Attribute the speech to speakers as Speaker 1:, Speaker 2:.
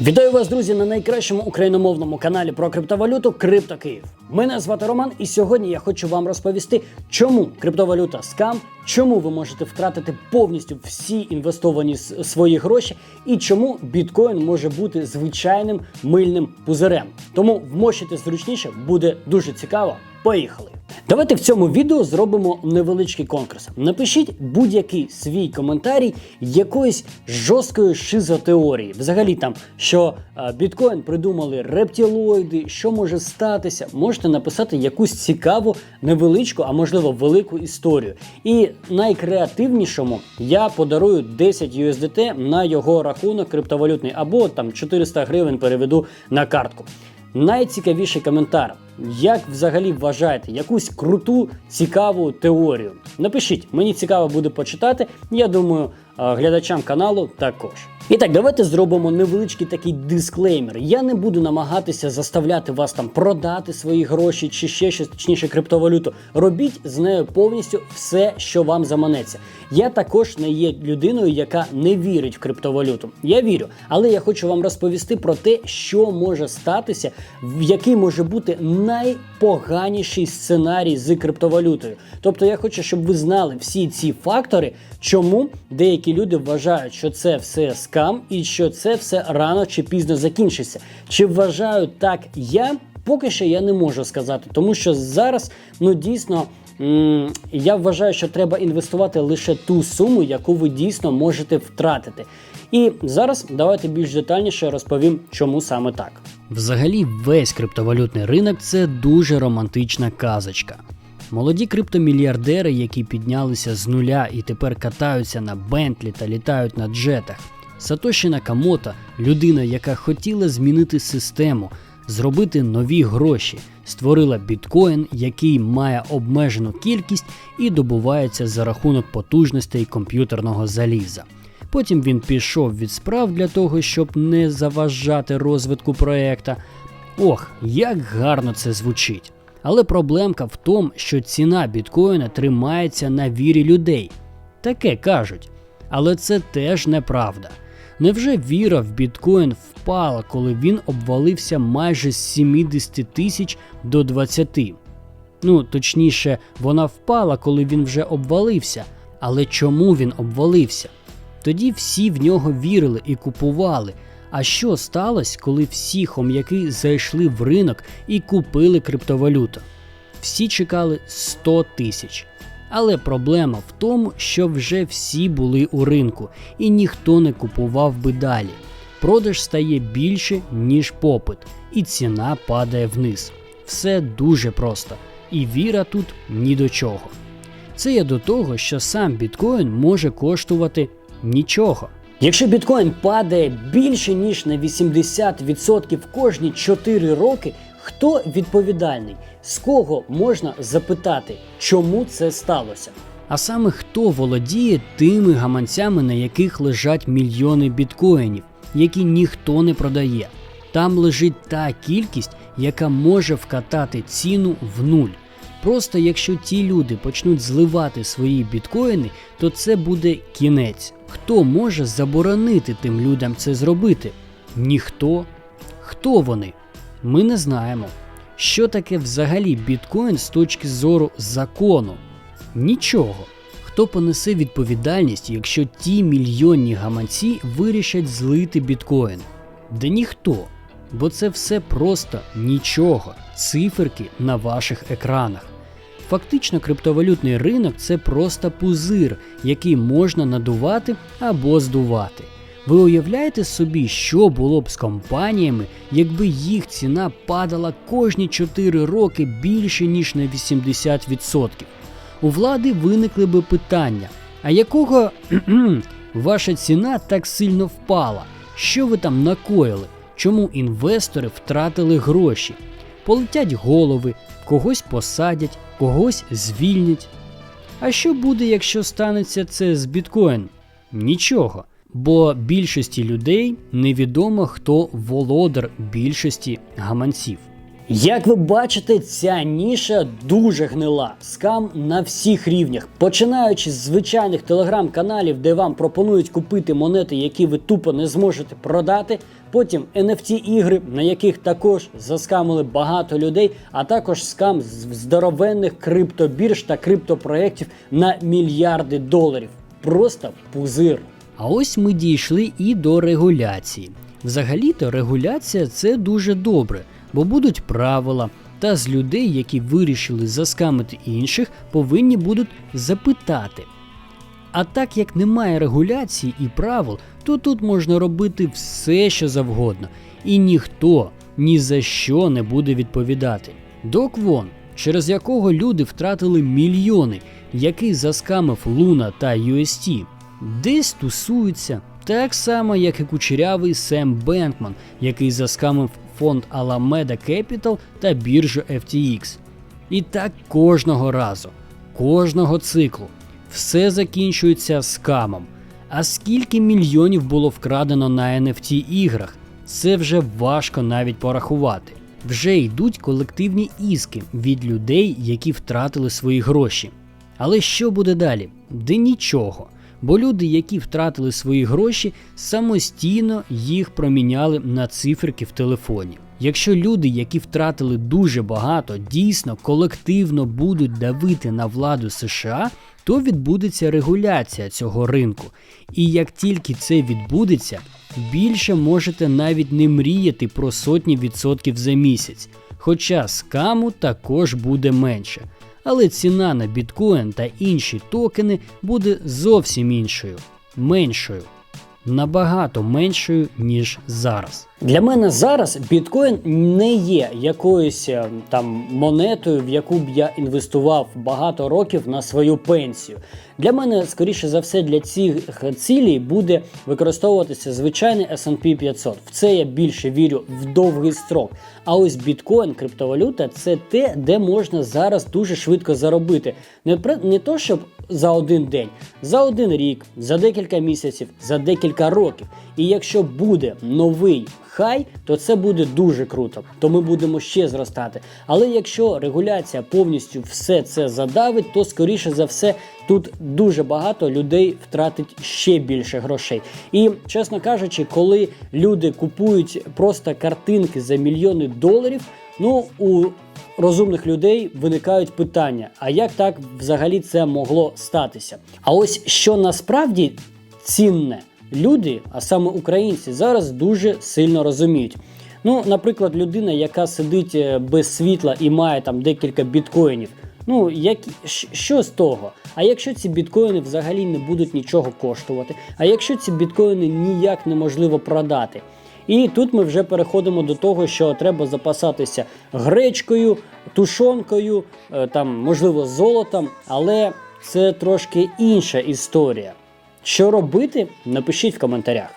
Speaker 1: Вітаю вас, друзі, на найкращому україномовному каналі про криптовалюту Крипто Київ. Мене звати Роман, і сьогодні я хочу вам розповісти, чому криптовалюта скам, чому ви можете втратити повністю всі інвестовані свої гроші, і чому біткоін може бути звичайним мильним пузирем. Тому вмощити зручніше буде дуже цікаво. Поїхали! Давайте в цьому відео зробимо невеличкий конкурс. Напишіть будь-який свій коментарій якоїсь жорсткої шизотеорії. Взагалі там, що е, біткоін придумали рептилоїди, що може статися. Можете написати якусь цікаву, невеличку, а можливо велику історію. І найкреативнішому я подарую 10 USDT на його рахунок криптовалютний, або там 400 гривень переведу на картку. Найцікавіший коментар. Як взагалі вважаєте якусь круту, цікаву теорію? Напишіть, мені цікаво буде почитати. Я думаю, глядачам каналу також. І так, давайте зробимо невеличкий такий дисклеймер. Я не буду намагатися заставляти вас там продати свої гроші чи ще щось, точніше криптовалюту. Робіть з нею повністю все, що вам заманеться. Я також не є людиною, яка не вірить в криптовалюту. Я вірю, але я хочу вам розповісти про те, що може статися, який може бути найпоганіший сценарій з криптовалютою. Тобто я хочу, щоб ви знали всі ці фактори, чому деякі люди вважають, що це все скам і що це все рано чи пізно закінчиться. Чи вважаю так я? Поки що я не можу сказати, тому що зараз ну дійсно. Я вважаю, що треба інвестувати лише ту суму, яку ви дійсно можете втратити. І зараз давайте більш детальніше розповім, чому саме так. Взагалі, весь криптовалютний ринок це дуже романтична казочка. Молоді криптомільярдери, які піднялися з нуля і тепер катаються на Бентлі та літають на джетах. Сатоші Накамото – людина, яка хотіла змінити систему, зробити нові гроші, створила біткоін, який має обмежену кількість і добувається за рахунок потужностей комп'ютерного заліза. Потім він пішов від справ для того, щоб не заважати розвитку проекта. Ох, як гарно це звучить. Але проблемка в тому, що ціна біткоїна тримається на вірі людей. Таке кажуть. Але це теж неправда. Невже віра в біткоін впала, коли він обвалився майже з 70 тисяч до 20? Ну, точніше, вона впала, коли він вже обвалився. Але чому він обвалився? Тоді всі в нього вірили і купували. А що сталося, коли всі хом'яки зайшли в ринок і купили криптовалюту? Всі чекали 100 тисяч. Але проблема в тому, що вже всі були у ринку і ніхто не купував би далі. Продаж стає більше, ніж попит, і ціна падає вниз. Все дуже просто. І віра тут ні до чого. Це я до того, що сам біткоін може коштувати нічого. Якщо біткоін падає більше ніж на 80% кожні 4 роки, хто відповідальний? З кого можна запитати, чому це сталося? А саме хто володіє тими гаманцями, на яких лежать мільйони біткоїнів, які ніхто не продає. Там лежить та кількість, яка може вкатати ціну в нуль. Просто якщо ті люди почнуть зливати свої біткоїни, то це буде кінець. Хто може заборонити тим людям це зробити? Ніхто. Хто вони? Ми не знаємо. Що таке взагалі біткоін з точки зору закону? Нічого. Хто понесе відповідальність, якщо ті мільйонні гаманці вирішать злити біткоін? Да ніхто. Бо це все просто нічого, циферки на ваших екранах. Фактично, криптовалютний ринок це просто пузир, який можна надувати або здувати. Ви уявляєте собі, що було б з компаніями, якби їх ціна падала кожні 4 роки більше ніж на 80%? У влади виникли би питання: а якого ваша ціна так сильно впала? Що ви там накоїли? Чому інвестори втратили гроші? Полетять голови, когось посадять, когось звільнять. А що буде, якщо станеться це з біткоін? Нічого. Бо більшості людей невідомо, хто володар більшості гаманців. Як ви бачите, ця ніша дуже гнила. Скам на всіх рівнях, починаючи з звичайних телеграм-каналів, де вам пропонують купити монети, які ви тупо не зможете продати. Потім NFT ігри, на яких також заскамили багато людей, а також скам з здоровенних криптобірж та криптопроєктів на мільярди доларів. Просто пузир. А ось ми дійшли і до регуляції. Взагалі-то регуляція це дуже добре, бо будуть правила, та з людей, які вирішили заскамити інших, повинні будуть запитати. А так як немає регуляції і правил, то тут можна робити все, що завгодно, і ніхто ні за що не буде відповідати. Док Вон, через якого люди втратили мільйони, який заскамив Луна та UST, десь тусується, так само, як і кучерявий Сем Бенкман, який заскамив фонд Alameda Capital та біржу FTX. І так кожного разу, кожного циклу. Все закінчується скамом. А скільки мільйонів було вкрадено на NFT іграх, це вже важко навіть порахувати. Вже йдуть колективні іски від людей, які втратили свої гроші. Але що буде далі? Де нічого. Бо люди, які втратили свої гроші, самостійно їх проміняли на циферки в телефоні. Якщо люди, які втратили дуже багато, дійсно колективно будуть давити на владу США, то відбудеться регуляція цього ринку. І як тільки це відбудеться, більше можете навіть не мріяти про сотні відсотків за місяць. Хоча скаму також буде менше. Але ціна на біткоін та інші токени буде зовсім іншою, меншою набагато меншою ніж зараз. Для мене зараз біткоін не є якоюсь е, там монетою, в яку б я інвестував багато років на свою пенсію. Для мене, скоріше за все, для цих цілей буде використовуватися звичайний S&P 500. В це я більше вірю в довгий строк. А ось біткоін, криптовалюта це те, де можна зараз дуже швидко заробити. Не не то, щоб за один день, за один рік, за декілька місяців, за декілька років. І якщо буде новий хай, то це буде дуже круто, то ми будемо ще зростати. Але якщо регуляція повністю все це задавить, то скоріше за все тут дуже багато людей втратить ще більше грошей. І чесно кажучи, коли люди купують просто картинки за мільйони доларів, ну у розумних людей виникають питання: а як так взагалі це могло статися? А ось що насправді цінне, люди, а саме українці, зараз дуже сильно розуміють. Ну, наприклад, людина, яка сидить е, без світла і має там декілька біткоїнів. Ну, як, що з того? А якщо ці біткоїни взагалі не будуть нічого коштувати? А якщо ці біткоїни ніяк неможливо продати? І тут ми вже переходимо до того, що треба запасатися гречкою, тушонкою, е, там, можливо, золотом, але це трошки інша історія. Що робити? Напишіть в коментарях.